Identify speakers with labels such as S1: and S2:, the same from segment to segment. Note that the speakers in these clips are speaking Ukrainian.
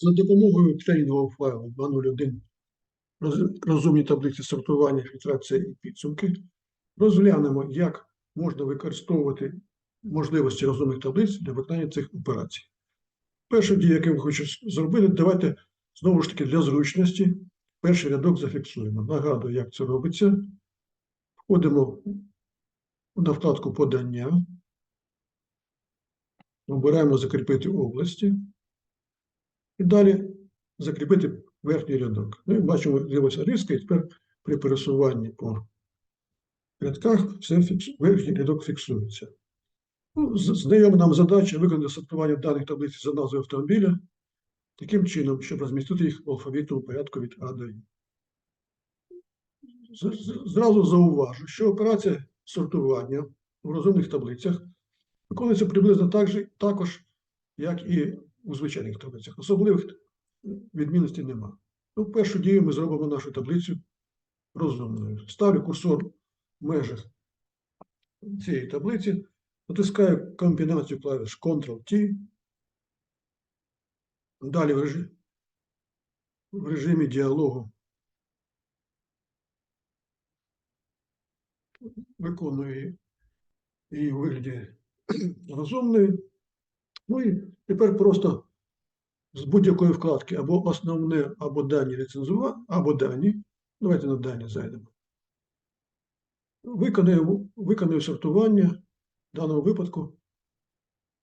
S1: За допомогою тренінгового файлу 201 роз- розумні таблиці сортування, фільтрація і підсумки розглянемо, як можна використовувати можливості розумних таблиць для виконання цих операцій. Перша дія, яку я хочу зробити, давайте знову ж таки для зручності перший рядок зафіксуємо. Нагадую, як це робиться. Входимо на вкладку подання. Обираємо закріпити області. І далі закріпити верхній рядок. Ну і бачимо, з'явилася риска, і тепер при пересуванні по рядках все фікс... верхній рядок фіксується. Ну, знайома нам задача виконати сортування даних таблиці за назвою автомобіля таким чином, щоб розмістити їх в алфавітному порядку від А до І. Зразу зауважу, що операція сортування в розумних таблицях виконується приблизно так же, також, як і у звичайних таблицях. Особливих відмінностей нема. Ну, першу дію ми зробимо нашу таблицю розумною. Ставлю курсор в межах цієї таблиці, натискаю комбінацію клавіш Ctrl-T. Далі в режимі, в режимі діалогу виконую її, у вигляді розумної. Ну і тепер просто з будь-якої вкладки або основне, або дані рецензування, або дані. Давайте на дані зайдемо. Виконаю, виконую сортування. В даному випадку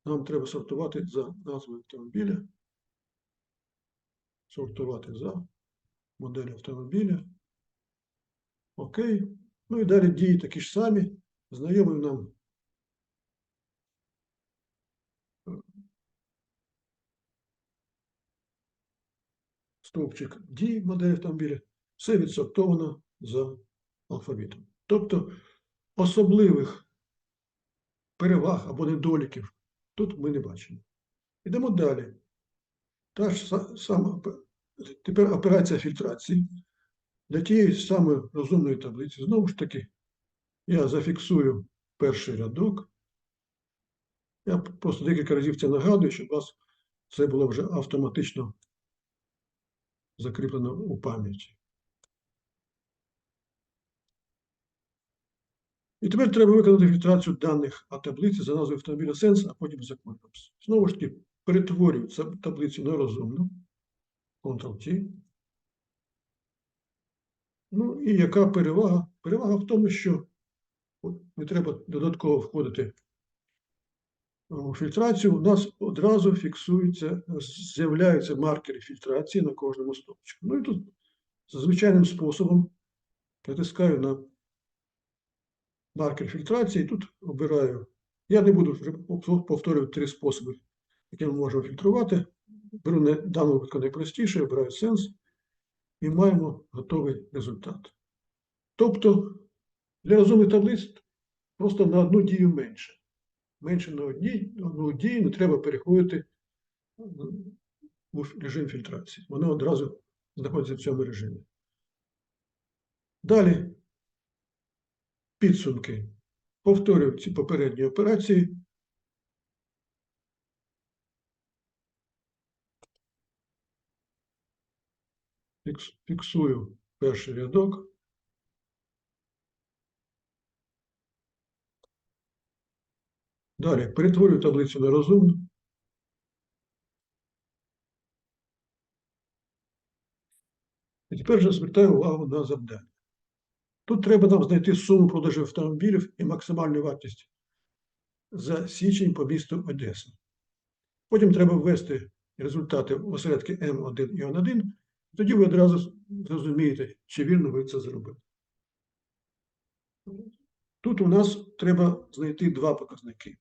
S1: нам треба сортувати за назвою автомобіля. Сортувати за модель автомобіля. Окей. Ну і далі дії такі ж самі. Знайомий нам стовпчик дій моделі автомобіля, все відсортовано за алфавітом. Тобто особливих переваг або недоліків тут ми не бачимо. Йдемо далі. Та ж сама тепер операція фільтрації. Для тієї самої розумної таблиці, знову ж таки, я зафіксую перший рядок. Я просто декілька разів це нагадую, щоб у вас це було вже автоматично закріплено у пам'яті. І тепер треба виконати фільтрацію даних а таблиці за назвою автомобіля Sense, а потім за кодом. Знову ж таки, перетворюю цю таблицю на розумну. Ctrl-T. Ну і яка перевага? Перевага в тому, що не треба додатково входити фільтрацію. У нас одразу фіксуються, з'являються маркери фільтрації на кожному стовпчику. Ну і тут звичайним способом натискаю на маркер фільтрації, і тут обираю. Я не буду вже повторювати три способи, які ми можемо фільтрувати. Беру не- дану випадку найпростіше, обираю сенс і маємо готовий результат. Тобто для розумних таблиць просто на одну дію менше. Менше на одну дію не треба переходити м, у режим фільтрації. Воно одразу знаходиться в цьому режимі. Далі підсумки. Повторюю ці попередні операції. Фіксую перший рядок. Далі перетворюю таблицю на розумну. І тепер вже звертаю увагу на завдання. Тут треба нам знайти суму продажів автомобілів і максимальну вартість за січень по місту Одеса. Потім треба ввести результати осередки М1 і Н1, тоді ви одразу зрозумієте, чи вірно ви це зробили. Тут у нас треба знайти два показники.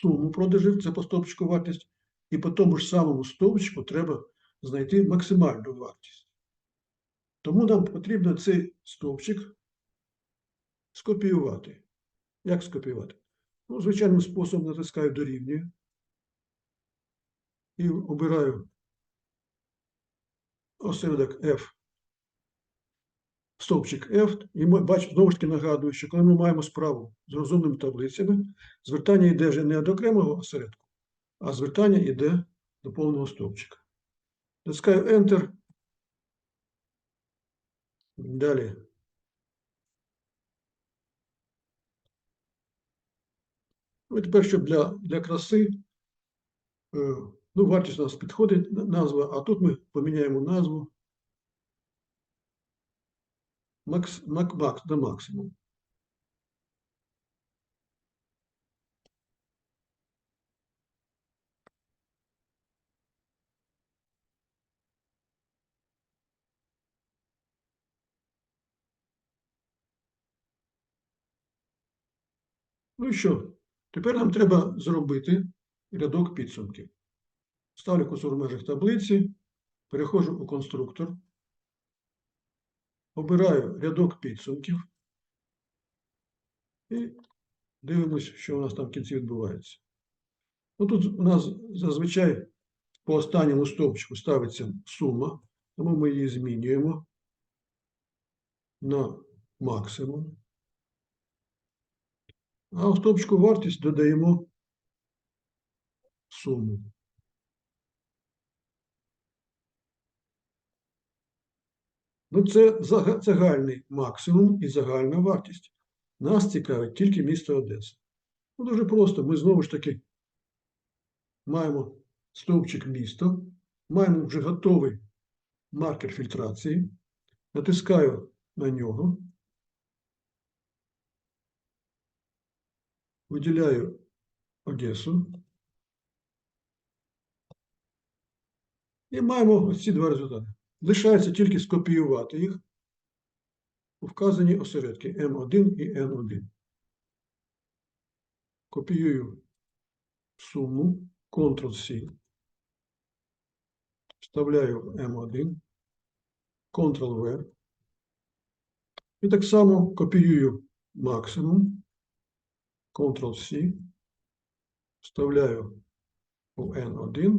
S1: Суму продажів, це по стовпчику вартість, і по тому ж самому стовпчику треба знайти максимальну вартість. Тому нам потрібно цей стовпчик скопіювати. Як скопіювати? Ну, звичайним способом натискаю дорівнює і обираю осередок F, стовпчик F, і ми бачимо, знову ж таки нагадую, що коли ми маємо справу з розумними таблицями, звертання йде вже не до окремого осередку, а звертання йде до повного стовпчика. Натискаю Enter. Далі. Ну, тепер, щоб для, для краси, е, ну, вартість у нас підходить назва, а тут ми поміняємо назву Макс, Мак, Макс на. Ну і що? Тепер нам треба зробити рядок підсумків. Ставлю курсор в межах таблиці, переходжу у конструктор, обираю рядок підсумків і дивимось, що у нас там в кінці відбувається. Ну, тут у нас зазвичай по останньому стовпчику ставиться сума, тому ми її змінюємо на максимум. А у стовпчику вартість додаємо суму. Ну, це загальний максимум і загальна вартість. Нас цікавить тільки місто Одеса. Ну, дуже просто. Ми знову ж таки маємо стовпчик місто, маємо вже готовий маркер фільтрації. Натискаю на нього. Виділяю Одесу. І маємо ось ці два результати. Лишається тільки скопіювати їх у вказані осередки М1 і Н1. Копіюю суму, Ctrl-C, вставляю в М1, Ctrl-V. І так само копіюю максимум, Ctrl-C, вставляю у N1,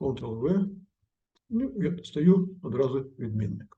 S1: Ctrl-V, ну, я стаю одразу відмінник.